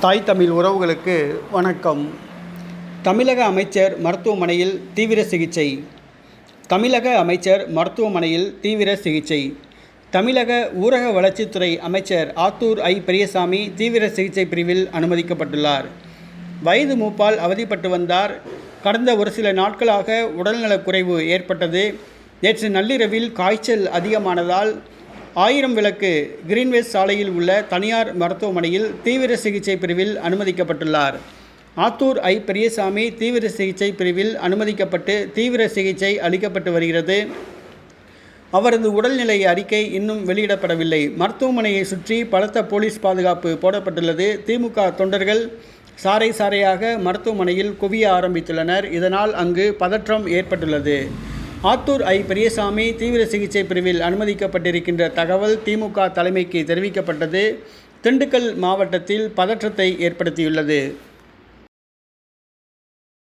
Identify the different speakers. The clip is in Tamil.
Speaker 1: தாய் தமிழ் உறவுகளுக்கு வணக்கம். தமிழக அமைச்சர் மருத்துவமனையில் தீவிர சிகிச்சை. தமிழக அமைச்சர் மருத்துவமனையில் தீவிர சிகிச்சை. தமிழக ஊரக வளர்ச்சித்துறை அமைச்சர் ஆத்தூர் ஐ பெரியசாமி தீவிர சிகிச்சை பிரிவில் அனுமதிக்கப்பட்டுள்ளார். வயது மூப்பால் அவதிப்பட்டு வந்தார். கடந்த ஒரு சில நாட்களாக உடல்நலக் குறைவு ஏற்பட்டது. நேற்று நள்ளிரவில் காய்ச்சல் அதிகமானதால் ஆயிரம் விளக்கு கிரீன்வேஸ் சாலையில் உள்ள தனியார் மருத்துவமனையில் தீவிர சிகிச்சை பிரிவில் அனுமதிக்கப்பட்டுள்ளார். ஆத்தூர் ஐ. பெரியசாமி தீவிர சிகிச்சை பிரிவில் அனுமதிக்கப்பட்டு தீவிர சிகிச்சை அளிக்கப்பட்டு வருகிறது. அவரது உடல்நிலை அறிக்கை இன்னும் வெளியிடப்படவில்லை. மருத்துவமனையை சுற்றி பலத்த போலீஸ் பாதுகாப்பு போடப்பட்டுள்ளது. திமுக தொண்டர்கள் சாறை சாறையாக மருத்துவமனையில் குவிய ஆரம்பித்துள்ளனர். இதனால் அங்கு பதற்றம் ஏற்பட்டுள்ளது. ஆத்தூர் ஐ. பெரியசாமி தீவிர சிகிச்சை பிரிவில் அனுமதிக்கப்பட்டிருக்கின்ற தகவல் திமுக தலைமைக்கு தெரிவிக்கப்பட்டது. திண்டுக்கல் மாவட்டத்தில் பதற்றத்தை ஏற்படுத்தியுள்ளது.